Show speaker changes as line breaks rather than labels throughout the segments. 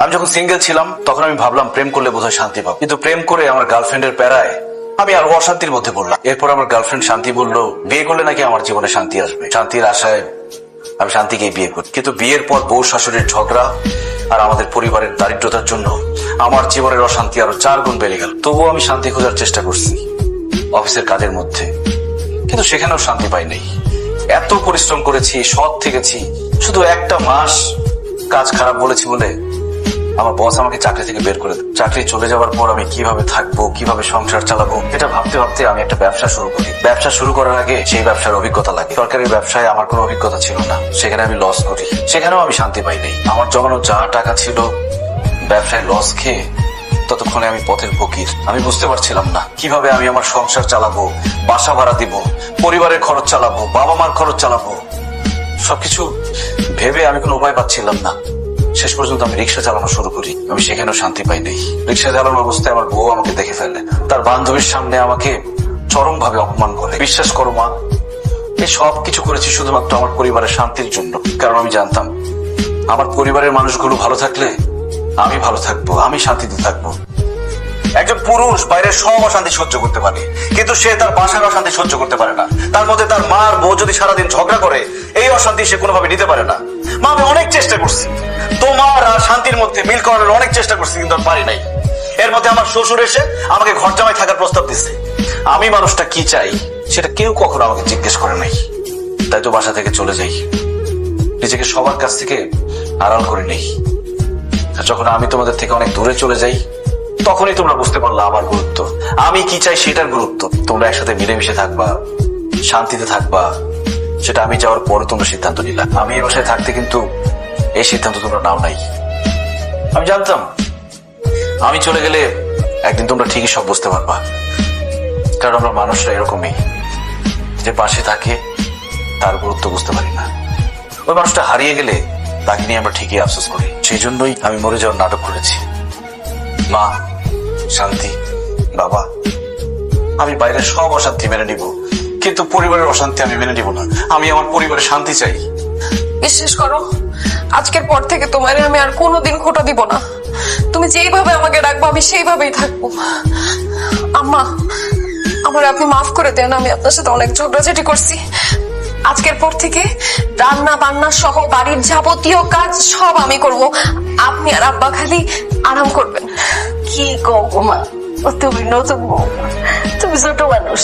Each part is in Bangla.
আমি যখন সিঙ্গেল ছিলাম, তখন আমি ভাবলাম, প্রেম করলে বোধহয় শান্তি পাবো। কিন্তু প্রেম করে আমার গার্লফ্রেন্ডের প্যারায় আমি আরও অশান্তির মধ্যে পড়লাম। এরপর আমার গার্লফ্রেন্ড শান্তি বলল, বিয়ে করলে নাকি আমার জীবনে শান্তি আসবে? শান্তির আশায় আমি শান্তিকে বিয়ে করি। কিন্তু বিয়ের পর বউ শাশুড়ির ঝগড়া আর আমাদের পরিবারের দারিদ্রতার জন্য আমার জীবনের অশান্তি আরও চার গুণ বেড়ে গেল। তবুও আমি শান্তি খোঁজার চেষ্টা করছি অফিসের কাজের মধ্যে। কিন্তু সেখানেও শান্তি পাই নাই। এত পরিশ্রম করেছি, সৎ থেকেছি। শুধু একটা মাস কাজ খারাপ বলেছি বলে আমার বস আমাকে চাকরি থেকে বের করে দেয়। চাকরি চলে যাওয়ার পর আমি কীভাবে থাকব, কীভাবে সংসার চালাবো, এটা ভাবতে ভাবতে আমি একটা ব্যবসা শুরু করি। ব্যবসা শুরু করার আগে সেই ব্যবসার অভিজ্ঞতা লাগে। সরকারি ব্যবসায় আমার কোনো অভিজ্ঞতা ছিল না। সেখানে আমি লস করি। সেখানেও আমি শান্তি পাই নাই। আমার জমানো যা টাকা ছিল ব্যবসায় লস খেয়ে ততক্ষণে আমি পথের ফকির। আমি বুঝতে পারছিলাম না কীভাবে আমি আমার সংসার চালাবো, বাসা ভাড়া দিব, পরিবারের খরচ চালাবো বাবা মার খরচ চালাবো। সবকিছু ভেবে আমি কোনো উপায় পাচ্ছিলাম না। শেষ পর্যন্ত আমি রিক্সা চালানো শুরু করি। আমি সেখানেও শান্তি পাই নাই। রিক্সা চালানোর অবস্থায় আমার বউ আমাকে দেখে ফেলে। তার বান্ধবীর সামনে আমাকে চরম ভাবে অপমান করে। বিশ্বাস করো মা এই সব কিছু করেছি শুধুমাত্র আমার পরিবারের শান্তির জন্য। কারণ আমি জানতাম, আমার পরিবারের মানুষগুলো ভালো থাকলে আমি ভালো থাকব, আমি শান্তিতে থাকব। একজন পুরুষ বাইরের সব অশান্তি সহ্য করতে পারে, কিন্তু সে তার বাসার অশান্তি সহ্য করতে পারে না। তার মধ্যে তার মার বউ যদি সারাদিন ঝগড়া করে, এই অশান্তি সে কোনোভাবে নিতে পারে না। মা, আমি অনেক চেষ্টা করছি। তোমার আর শান্তির মধ্যে মিল করার অনেক চেষ্টা করছি, কিন্তু পারি নাই। এর মধ্যে আমার শ্বশুর এসে আমাকে ঘর জামাই থাকার প্রস্তাব দিচ্ছে। আমি মানুষটা কি চাই, সেটা কেউ কখনো আমাকে জিজ্ঞেস করে নাই। তাই তো বাসা থেকে চলে যাই। নিজেকে সবার কাছ থেকে আড়াল করে নেই। যখন আমি তোমাদের থেকে অনেক দূরে চলে যাই, তখনই তোমরা বুঝতে পারলা আমার গুরুত্ব। আমি কি চাই সেটার গুরুত্ব। তোমরা একসাথে মিলেমিশে থাকবা, শান্তিতে থাকবা। সেটা আমি যাওয়ার পরে তোমরা সিদ্ধান্ত নিলা। আমি এই বাসায় থাকতে কিন্তু এই সিদ্ধান্ত তোমরা নাও নাই। আমি জানতাম। আমি চলে গেলে একদিন তোমরা ঠিকই সব বুঝতে পারবা। কারণ আমরা মানুষরা এরকমই। যে পাশে থাকে, তার গুরুত্ব বুঝতে পারি না। ওই মানুষটা হারিয়ে গেলে তাকে নিয়ে আমরা ঠিকই আফসোস করি। সেই জন্যই আমি মরে যাওয়ার নাটক করেছি। মা, শান্তি, বাবা, আমি বাইরের সব অশান্তি মেনে নিব। কিন্তু পরিবারের অশান্তি আমি মেনে নিব না। আমি আমার পরিবারের শান্তি চাই।
বিশ্বাস করো আজকের পর থেকে তোমার আমি আর কোনোদিন খোটা দিব না। তুমি যেইভাবে আমাকে ডাকবো আমি সেইভাবেই থাকব। আম্মা আমার আপনি মাফ করে দেন আমি আপনার সাথে অনেক ঝগড়াঝাটি করছি। আজকের পর থেকে রান্না বান্না সহ বাড়ির যাবতীয় কাজ সব আমি করব। আপনি আর আব্বা খালি আরাম করবেন।
কি গো মা? তুমি নতুন বউ তুমি ছোট মানুষ।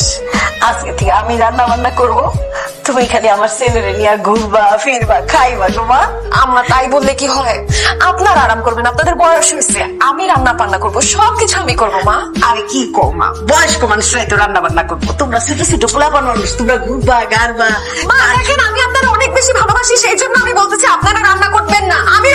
আজকে থেকে আমি রান্না বান্না করব। তুমি খালি আমার ছেলেরে নিয়ে ঘুরবা ফিরবা খাইবা গো মা
আমরা তাই বললে কি হয়? আপনার আরাম করবেন আপনাদের বয়স হয়েছে আমি রান্না বান্না করব সবকিছু আমি করব মা।
আরে কি কো মা? বয়স্ক মানুষরাই তো রান্না বান্না করব। তোমরা ছোট ছোট পোলা মানুষ তোমরা ঘুরবা গারবা।
মা দেখেন আমি আপনার অনেক বেশি ভালোবাসি সেই জন্য আমি বলতেছি আপনারা রান্না করবেন না আমি